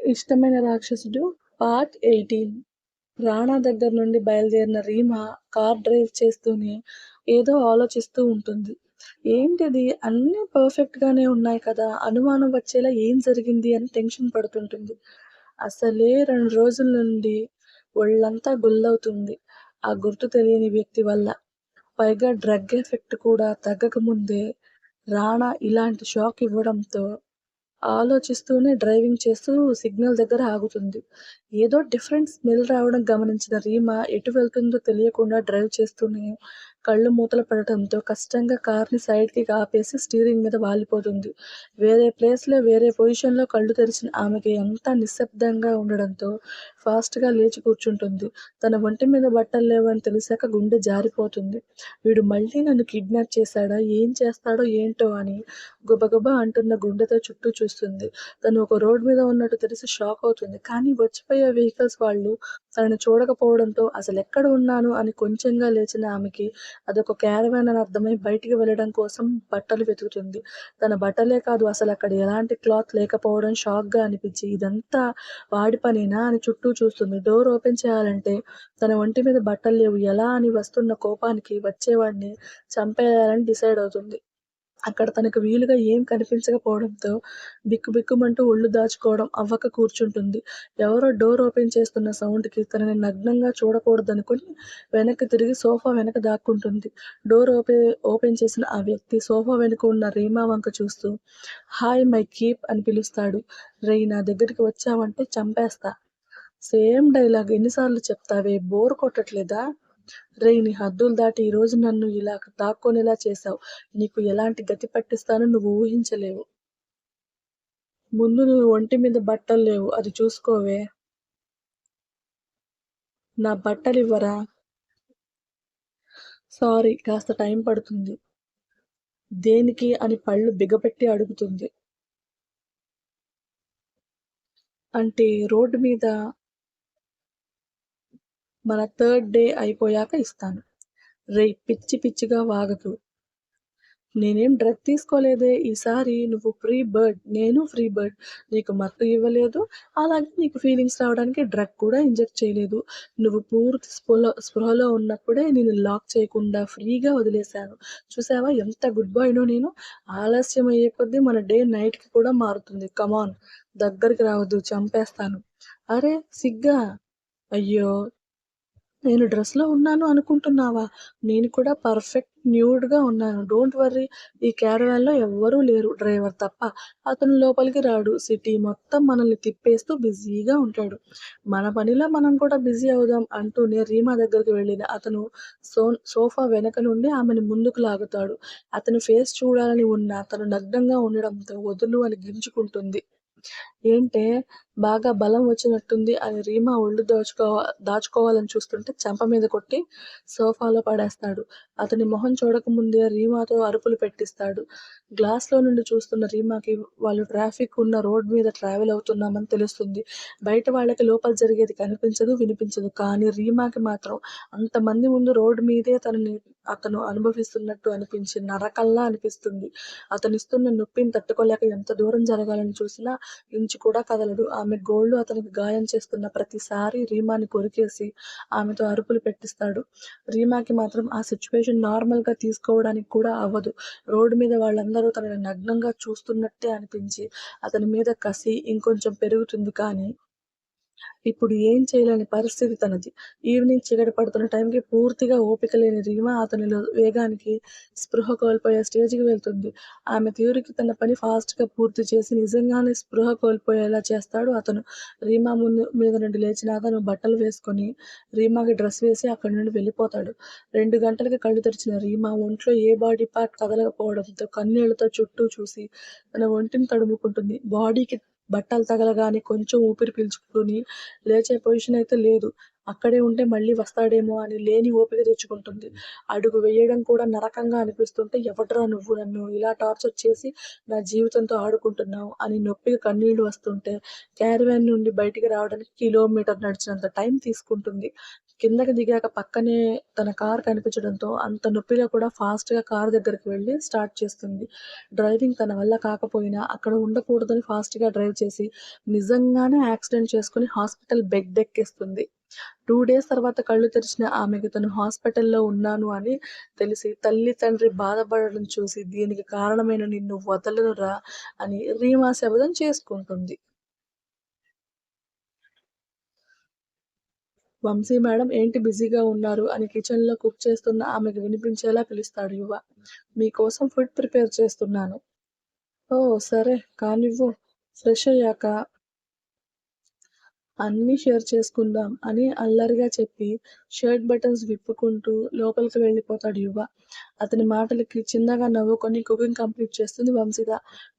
ఇష్టమైన రాక్షసుడు part eighteen. Rana దగ్గర నుండి బయలుదేరిన రీమా కార్ డ్రైవ్ చేస్తూనే ఏదో ఆలోచిస్తూ ఉంటుంది. ఏంటిది? అన్నీ పర్ఫెక్ట్గానే ఉన్నాయి కదా. అనుమానం వచ్చేలా ఏం జరిగింది అని టెన్షన్ పడుతుంటుంది. అసలే రెండు రోజుల నుండి ఒళ్ళంతా గుల్లవుతుంది. ఆ గుర్తు తెలియని వ్యక్తి వల్ల. పైగా డ్రగ్ ఎఫెక్ట్ కూడా తగ్గకముందే రాణా ఇలాంటి షాక్ ఇవ్వడంతో ఆలోచిస్తూనే డ్రైవింగ్ చేస్తూ సిగ్నల్ దగ్గర ఆగుతుంది. ఏదో డిఫరెంట్ స్మెల్ రావడం గమనించిన రీమా ఎటు వెళ్తుందో తెలియకుండా డ్రైవ్ చేస్తూనే కళ్ళు మూతలు పడటంతో కష్టంగా కార్ని సైడ్కి ఆపేసి స్టీరింగ్ మీద వాలిపోతుంది. వేరే ప్లేస్లో వేరే పొజిషన్లో కళ్ళు తెరిచిన ఆమెకి ఎంత నిశ్శబ్దంగా ఉండడంతో ఫాస్ట్గా లేచి కూర్చుంటుంది. తన ఒంటి మీద బట్టలు లేవని తెలిసాక గుండె జారిపోతుంది. వీడు మళ్ళీ నన్ను కిడ్నాప్ చేశాడా? ఏం చేస్తాడో ఏంటో అని గుబగుబ అంటున్న గుండెతో చుట్టూ చూస్తుంది. తను ఒక రోడ్ మీద ఉన్నట్టు తెలిసి షాక్ అవుతుంది. కానీ వచ్చిపోయే వెహికల్స్ వాళ్ళు తనని చూడకపోవడంతో అసలు ఎక్కడ ఉన్నాను అని కొంచెంగా లేచిన ఆమెకి అదొక క్యారవాన్ అని అర్థమై బయటికి వెళ్ళడం కోసం బట్టలు వెతుకుతుంది. తన బట్టలే కాదు అసలు అక్కడ ఎలాంటి క్లాత్ లేకపోవడం షాక్గా అనిపించి ఇదంతా వాడి పనేనా అని చుట్టూ చూస్తుంది. డోర్ ఓపెన్ చేయాలంటే తన ఒంటి మీద బట్టలు లేవు ఎలా అని వస్తున్న కోపానికి వచ్చేవాడిని చంపేయాలని డిసైడ్ అవుతుంది. అక్కడ తనకు వీలుగా ఏం కనిపించకపోవడంతో బిక్కు బిక్కుమంటూ ఒళ్ళు దాచుకోవడం అవ్వక కూర్చుంటుంది. ఎవరో డోర్ ఓపెన్ చేస్తున్న సౌండ్కి తనని నగ్నంగా చూడకూడదనుకుని వెనక్కి తిరిగి సోఫా వెనక దాక్కుంటుంది. డోర్ ఓపెన్ ఓపెన్ చేసిన ఆ వ్యక్తి సోఫా వెనుక ఉన్న రీమా వంక చూస్తూ హాయ్ మై కీప్ అని పిలుస్తాడు. రేయ్ నా దగ్గరికి వచ్చావంటే చంపేస్తా. సేమ్ డైలాగ్ ఎన్నిసార్లు చెప్తావే బోర్ కొట్టట్లేదా? రే నీ హద్దులు దాటి ఈరోజు నన్ను ఇలా దాక్కొనేలా చేశావు నీకు ఎలాంటి గతి పట్టిస్తానో నువ్వు ఊహించలేవు. ముందు నువ్వు ఒంటి మీద బట్టలు లేవు అది చూసుకోవే. నా బట్టలు ఇవ్వరా సారీ కాస్త టైం పడుతుంది. దేనికి అని పళ్ళు బిగపెట్టి అడుగుతుంది. అంటే రోడ్డు మీద మన థర్డ్ డే అయిపోయాక ఇస్తాను. రే పిచ్చి పిచ్చిగా వాగకు. నేనేం డ్రగ్ తీసుకోలేదే ఈసారి నువ్వు ఫ్రీ బర్డ్ నేను ఫ్రీ బర్డ్. నీకు మత్తు ఇవ్వలేదు. అలాగే నీకు ఫీలింగ్స్ రావడానికి డ్రగ్ కూడా ఇంజెక్ట్ చేయలేదు. నువ్వు పూర్తి స్పృహలో స్పృహలో ఉన్నప్పుడే నేను లాక్ చేయకుండా ఫ్రీగా వదిలేశాను. చూసావా ఎంత గుడ్ బాయ్నో నేను. ఆలస్యం అయ్యే కొద్దీ మన డే నైట్కి కూడా మారుతుంది. కమాన్ దగ్గరికి రావద్దు చంపేస్తాను. అరే సిగ్గా? అయ్యో నేను డ్రెస్లో ఉన్నాను అనుకుంటున్నావా? నేను కూడా పర్ఫెక్ట్ న్యూడ్గా ఉన్నాను. డోంట్ వర్రీ ఈ క్యారవాన్లో ఎవ్వరూ లేరు డ్రైవర్ తప్ప. అతను లోపలికి రాడు. సిటీ మొత్తం మనల్ని తిప్పేస్తూ బిజీగా ఉంటాడు. మన పనిలో మనం కూడా బిజీ అవుదాం అంటూనే రీమా దగ్గరికి వెళ్ళిన అతను సో సోఫా వెనక నుండి ఆమెని ముందుకు లాగుతాడు. అతని ఫేస్ చూడాలని ఉన్న తను నగ్నంగా ఉండడంతో వదులు అని గింజుకుంటుంది. ఏంటే బాగా బలం వచ్చినట్టుంది అని రీమా ఒళ్ళు దాచుకో దాచుకోవాలని చూస్తుంటే చెంప మీద కొట్టి సోఫాలో పడేస్తాడు. అతని మొహం చూడకముందే రీమాతో అరుపులు పెట్టిస్తాడు. గ్లాస్లో నుండి చూస్తున్న రీమాకి వాళ్ళు ట్రాఫిక్ ఉన్న రోడ్ మీద ట్రావెల్ అవుతున్నామని తెలుస్తుంది. బయట వాళ్ళకి లోపల జరిగేది కనిపించదు, వినిపించదు. కానీ రీమాకి మాత్రం అంతమంది ముందు రోడ్డు మీదే తనని అతను అనుభవిస్తున్నట్టు అనిపించి నరకల్లా అనిపిస్తుంది. అతనిస్తున్న నొప్పిని తట్టుకోలేక ఎంత దూరం జరగాలని చూసినా ఇంచు కూడా కదలడు. ఆమె గోళ్ళు అతనికి గాయం చేస్తున్న ప్రతిసారి రీమాని కొరికేసి ఆమెతో అరుపులు పెట్టిస్తాడు. రీమాకి మాత్రం ఆ సిచ్యువేషన్ నార్మల్గా తీసుకోవడానికి కూడా అవ్వదు. రోడ్డు మీద వాళ్ళందరూ తనని నగ్నంగా చూస్తున్నట్టే అనిపించి అతని మీద కసి ఇంకొంచెం పెరుగుతుంది కానీ ఇప్పుడు ఏం చేయలేని పరిస్థితి తనది. ఈవినింగ్ చీకటి పడుతున్న టైంకి పూర్తిగా ఓపిక లేని రీమా అతనిలో వేగానికి స్పృహ కోల్పోయే స్టేజ్కి వెళ్తుంది. ఆమె తీరుకి తన పని ఫాస్ట్గా పూర్తి చేసి నిజంగానే స్పృహ కోల్పోయేలా చేస్తాడు అతను. రీమా ముందు మీద నుండి లేచిన అతను బట్టలు వేసుకొని రీమాకి డ్రెస్ వేసి అక్కడి నుండి వెళ్ళిపోతాడు. రెండు గంటలకి కళ్ళు తెరిచిన రీమా ఒంట్లో ఏ బాడీ పార్ట్ కదలకపోవడంతో కన్నీళ్ళతో చుట్టూ చూసి తన ఒంటిని తడుముకుంటుంది. బాడీకి బట్టలు తగలగానే కొంచెం ఊపిరి పీల్చుకుని లేచే పొజిషన్ అయితే లేదు. అక్కడే ఉంటే మళ్ళీ వస్తాడేమో అని లేని ఓపిక తెచ్చుకుంటుంది. అడుగు వేయడం కూడా నరకంగా అనిపిస్తుంటే ఎవడ్రా నువ్వు నన్ను ఇలా టార్చర్ చేసి నా జీవితంతో ఆడుకుంటున్నావు అని నొప్పిగా కన్నీళ్ళు వస్తుంటే క్యారవాన్ నుండి బయటికి రావడానికి కిలోమీటర్ నడిచినంత టైం తీసుకుంటుంది. కిందకి దిగాక పక్కనే తన కార్ కనిపించడంతో అంత నొప్పిలో కూడా ఫాస్ట్‌గా కార్ దగ్గరికి వెళ్ళి స్టార్ట్ చేస్తుంది. డ్రైవింగ్ తన వల్ల కాకపోయినా అక్కడ ఉండకూడదని ఫాస్ట్‌గా డ్రైవ్ చేసి నిజంగానే యాక్సిడెంట్ చేసుకొని హాస్పిటల్ బెడ్డెక్కేస్తుంది. 2 డేస్ తర్వాత కళ్ళు తెరిచిన ఆమెకు తను హాస్పిటల్‌లో ఉన్నాను అని తెలిసి తల్లి, తండ్రి బాధపడడం చూసి దీనికి కారణమైన నిన్ను వదలనురా అని రీమా శబ్దం చేసుకుంటుంది. వంశీ మేడం ఏంటి బిజీగా ఉన్నారు అని కిచెన్‌లో కుక్ చేస్తున్న ఆమెకు వినిపించేలా పిలుస్తాడు యువ. మీకోసం ఫుడ్ ప్రిపేర్ చేస్తున్నాను. ఓ సరే కానివ్వు. ఫ్రెష్ అయ్యాక అన్నీ షేర్ చేసుకుందాం అని అల్లరిగా చెప్పి షర్ట్ బటన్స్ విప్పుకుంటూ లోపలికి వెళ్ళిపోతాడు యువ. అతని మాటలకి చిన్నగా నవ్వుకొని కుకింగ్ కంప్లీట్ చేస్తుంది వంశీద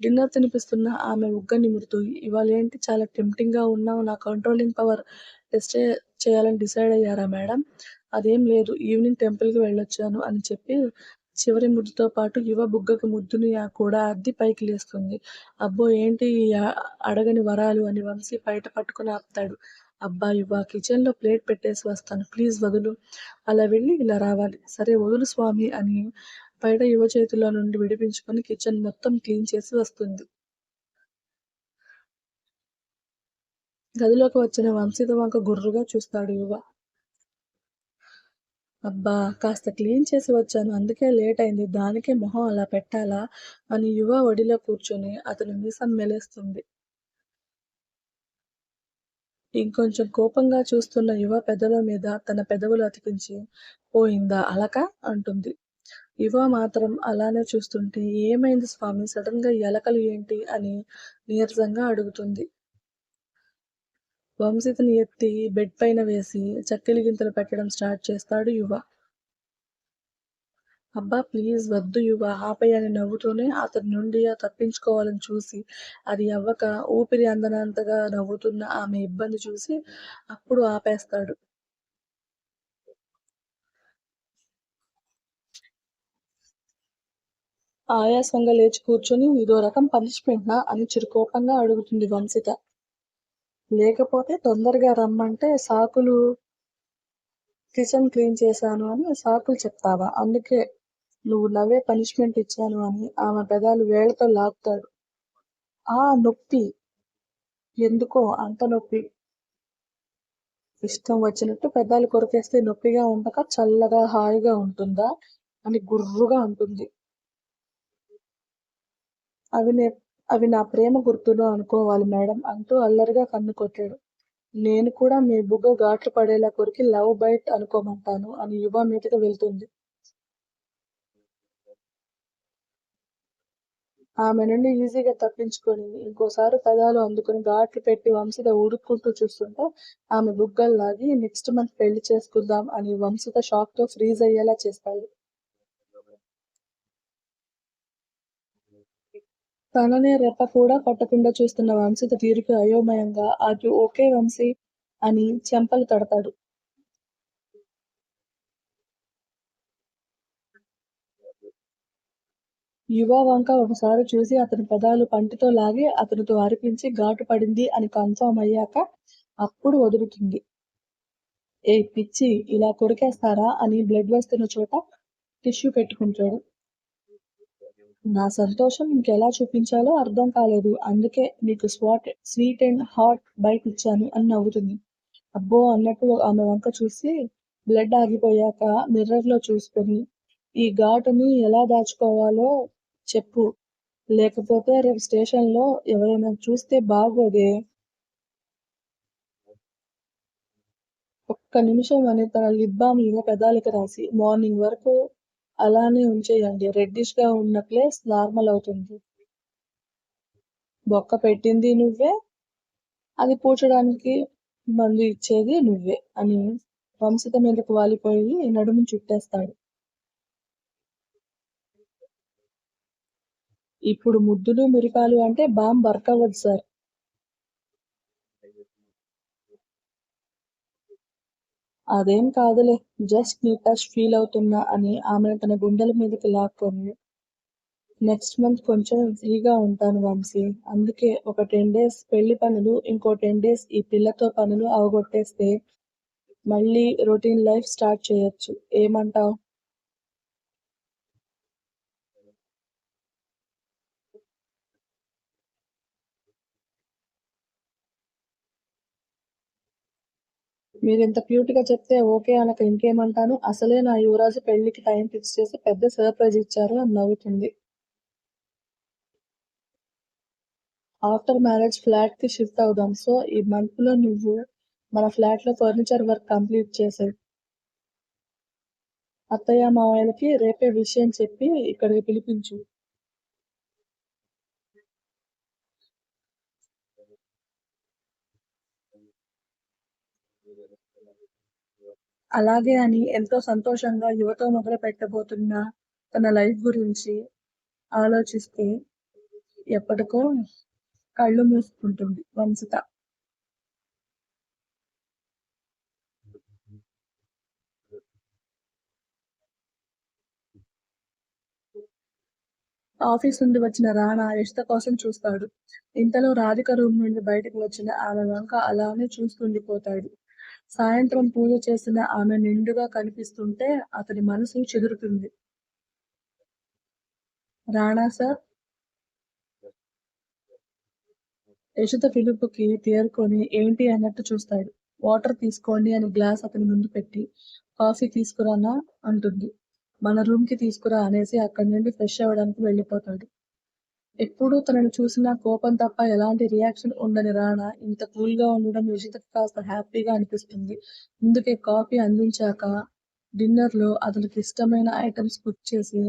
డిన్నర్ తినిపిస్తున్న ఆమె ఉగ్గ నిమురుతూ ఇవాళేంటి చాలా టెంప్టింగ్‌గా ఉన్నావు నా కంట్రోలింగ్ పవర్ టెస్ట్ చేయాలని డిసైడ్ అయ్యారా మేడం? అదేం లేదు ఈవినింగ్ టెంపుల్‌కి వెళ్ళొచ్చాను అని చెప్పి చివరి ముద్దుతో పాటు యువ బుగ్గకి ముద్దుని కూడా అద్ది పైకి లేస్తుంది. అబ్బో ఏంటి ఈ అడగని వరాలు అని వంశీ బయట పట్టుకొని ఆపుతాడు. అబ్బా యువ కిచెన్‌లో ప్లేట్ పెట్టేసి వస్తాను ప్లీజ్ వదులు. అలా వెళ్ళి ఇలా రావాలి. సరే వదులు స్వామి అని బయట యువ చేతిలో నుండి విడిపించుకొని కిచెన్ మొత్తం క్లీన్ చేసి వస్తుంది. గదిలోకి వచ్చిన వంశీత వంక గుర్రుగా చూస్తాడు యువ. అబ్బా! కాస్త క్లీన్ చేసి వచ్చాను అందుకే లేట్ అయింది. దానికే మొహం అలా పెట్టాలా? అని యువ ఒడిలో కూర్చుని అతని మీసం మెలేస్తుంది. ఇంకొంచెం కోపంగా చూస్తున్న యువ పెదవుల మీద తన పెదవులు అతికించి పోయిందా అలక? అంటుంది. యువ మాత్రం అలానే చూస్తుంటే ఏమైంది స్వామి సడన్గా ఎలకలు ఏంటి? అని నీరసంగా అడుగుతుంది. వంశితని ఎత్తి బెడ్ పైన వేసి చక్కెలి గింతలు పెట్టడం స్టార్ట్ చేస్తాడు యువ. అబ్బా ప్లీజ్ వద్దు యువ ఆపేయ్ అని నవ్వుతూనే అతని నుండి తప్పించుకోవాలని చూసి అది అవ్వక ఊపిరి అందనంతగా నవ్వుతున్న ఆమె ఇబ్బంది చూసి అప్పుడు ఆపేస్తాడు. ఆయాసంగా లేచి కూర్చొని ఇదో రకం పనిష్మెంట్నా అని చిరుకోపంగా అడుగుతుంది వంశిత. లేకపోతే తొందరగా రమ్మంటే సాకులు కిచెన్ క్లీన్ చేశాను అని సాకులు చెప్తావా? అందుకే నువ్వు నవ్వే పనిష్మెంట్ ఇచ్చాను అని ఆమె పెదాలు వేళ్ళతో లాగుతాడు. ఆ నొప్పి. ఎందుకో అంత నొప్పి. ఇష్టం వచ్చినట్టు పెదాలు కొరికేస్తే నొప్పిగా ఉండక చల్లగా హాయిగా ఉంటుందా? అని గుర్రుగా ఉంటుంది అవి నే అవి నా ప్రేమ గుర్తులు అనుకోవాలి మేడం అంటూ అల్లరిగా కన్ను కొట్టాడు. నేను కూడా మీ బుగ్గ ఘాట్లు పడేలా కొరికి లవ్ బైట్ అనుకోమంటాను అని యువ మీదకి వెళ్తుంది. ఆమె నుండి ఈజీగా తప్పించుకొని ఇంకోసారి పెదాలు అందుకుని ఘాట్లు పెట్టి వంశత ఊడుక్కుంటూ చూస్తుంటే ఆమె బుగ్గలు లాగి నెక్స్ట్ మంత్ పెళ్ళి చేసుకుందాం అని వంశత షాక్తో ఫ్రీజ్ అయ్యేలా చేస్తాడు. తననే రెప్ప కూడా కొట్టకుండా చూస్తున్న వంశీ తీరుకి అయోమయంగా అది ఓకే వంశీ అని చెంపలు తడతాడు. యువ వంక ఒకసారి చూసి అతని పెదాలు పంటితో లాగి అతనితో అరిపించి ఘాటు పడింది అని కన్ఫర్మ్ అయ్యాక అప్పుడు వదులుతుంది. ఏ పిచ్చి ఇలా కొరికేస్తారా అని బ్లడ్ వస్తున్న చోట టిష్యూ పెట్టుకుంటాడు. నా సంతోషం ఇంకెలా చూపించాలో అర్థం కాలేదు. అందుకే నీకు స్వాట్ స్వీట్ అండ్ హాట్ బైట్ ఇచ్చాను అని నవ్వుతుంది. అబ్బో అన్నట్టు ఆమె వంక చూసి బ్లడ్ ఆగిపోయాక మిర్రర్‌లో చూసుకొని ఈ ఘాటుని ఎలా దాచుకోవాలో చెప్పు. లేకపోతే రేపు స్టేషన్‌లో ఎవరైనా చూస్తే బాగోదే. ఒక్క నిమిషం అని తన లిప్ బామ్ యువ పెదాలకి రాసి మార్నింగ్ వరకు అలానే ఉంచేయండి. రెడ్డిష్‌గా ఉన్న ప్లేస్ నార్మల్ అవుతుంది. బొక్క పెట్టింది నువ్వే, అది పూడ్చడానికి మందు ఇచ్చేది నువ్వే అని వంశత మీదకు వాలిపోయి నడుము చుట్టేస్తాడు. ఇప్పుడు ముద్దులు, మురిపాలు అంటే బాంబ్ వర్క్ అవ్వదు సార్. అదేం కాదులే. జస్ట్ నీ టచ్ ఫీల్ అవుతున్నా అని ఆమెను తన గుండెల మీదకి లాక్కొని నెక్స్ట్ మంత్ కొంచెం ఫ్రీగా ఉంటాను వంశీ. అందుకే ఒక 10 డేస్ పెళ్ళి పనులు, ఇంకో 10 డేస్ ఈ పిల్లతో పనులు అవగొట్టేస్తే మళ్ళీ రొటీన్ లైఫ్ స్టార్ట్ చేయొచ్చు ఏమంటావ్ మీరు ఎంత క్యూట్ క్యూట్గా చెప్తే ఓకే అనక ఇంకేమంటాను. అసలే నా యువరాజు పెళ్ళికి టైం ఫిక్స్ చేసి పెద్ద సర్ప్రైజ్ ఇచ్చారు అని నవ్వుతుంది. ఆఫ్టర్ మ్యారేజ్ ఫ్లాట్కి షిఫ్ట్ అవుదాం. సో ఈ మంత్లో నువ్వు మన ఫ్లాట్లో ఫర్నిచర్ వర్క్ కంప్లీట్ చేసావు అత్తయ్య మావయ్యలకి రేపే విషయం చెప్పి ఇక్కడికి పిలిపించు. అలాగే అని ఎంతో సంతోషంగా యువతో మొదలు పెట్టబోతున్న తన లైఫ్ గురించి ఆలోచిస్తే ఎప్పటికో కళ్ళు మూసుకుంటుంది వంశత. ఆఫీస్ నుండి వచ్చిన రాణా యశిత కోసం చూస్తాడు. ఇంతలో రాధిక రూమ్ నుండి బయటకు వచ్చిన ఆమె వంక అలానే చూస్తుండిపోతాడు. సాయంత్రం పూజ చేసిన ఆమె నిండుగా కనిపిస్తుంటే అతని మనసు చెదురుతుంది. రాణా సార్? యశిత పిలుపుకి తేరుకొని ఏంటి అన్నట్టు చూస్తాడు. వాటర్ తీసుకోండి అని గ్లాస్ అతని ముందు పెట్టి కాఫీ తీసుకురానా? అంటుంది. మన రూమ్కి తీసుకురా అనేసి అక్కడి నుండి ఫ్రెష్ అవ్వడానికి వెళ్ళిపోతాడు. ఎప్పుడూ తనను చూసిన కోపం తప్ప ఎలాంటి రియాక్షన్ ఉండని రానా ఇంత కూల్గా ఉండడం యశితకి కాస్త హ్యాపీగా అనిపిస్తుంది. ఇందుకే కాఫీ అందించాక డిన్నర్లో అతనికి ఇష్టమైన ఐటమ్స్ కుక్ చేసి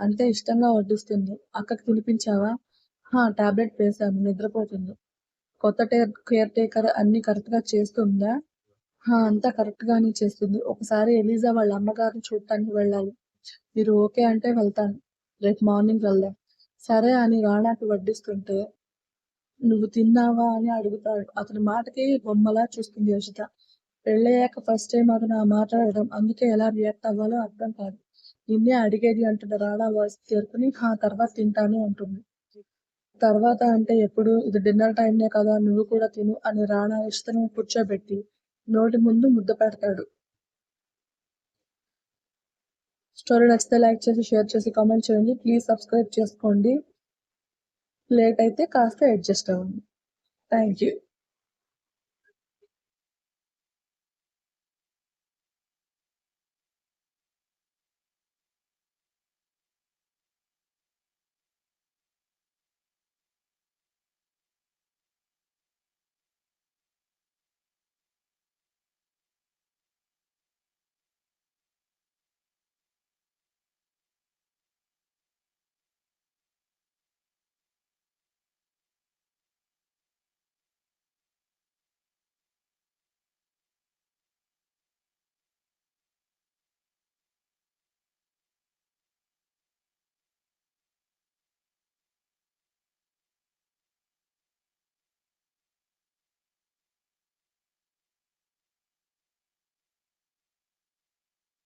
అంతే ఇష్టంగా వడ్డిస్తుంది. అక్కకి తినిపించావా? హా టాబ్లెట్ వేశాను. నిద్రపోతుంది. కొత్త టేర్ కేర్ టేకర్ అన్ని కరెక్ట్గా చేస్తుందా? హా అంతా కరెక్ట్ గానే చేస్తుంది. ఒకసారి ఎలిజా వాళ్ళ అమ్మగారిని చూడటానికి వెళ్ళాలి. మీరు ఓకే అంటే వెళ్తాను. రేపు మార్నింగ్ వెళ్దాం. సరే అని రాణాకి వడ్డిస్తుంటే నువ్వు తిన్నావా? అని అడుగుతాడు. అతని మాటకి బొమ్మలా చూస్తుంది యశిత పెళ్ళయ్యాక ఫస్ట్ టైం అతను ఆ మాట్లాడడం అందుకే ఎలా రియాక్ట్ అవ్వాలో అర్థం కాదు. నిన్నే అడిగేది అంటున్న రాణా వాయిస్ చేరుకుని ఆ తర్వాత తింటాను అంటుంది. తర్వాత అంటే ఎప్పుడు? ఇది డిన్నర్ టైంనే కదా నువ్వు కూడా తిను అని రాణా యశితను కూర్చోబెట్టి నోటి ముందు ముద్ద పెడతాడు. స్టోరీ నచ్చితే లైక్ చేసి షేర్ చేసి కామెంట్ చేయండి. ప్లీజ్ సబ్స్క్రైబ్ చేసుకోండి. లేట్ అయితే కాస్త అడ్జస్ట్ అవ్వండి. Thank you.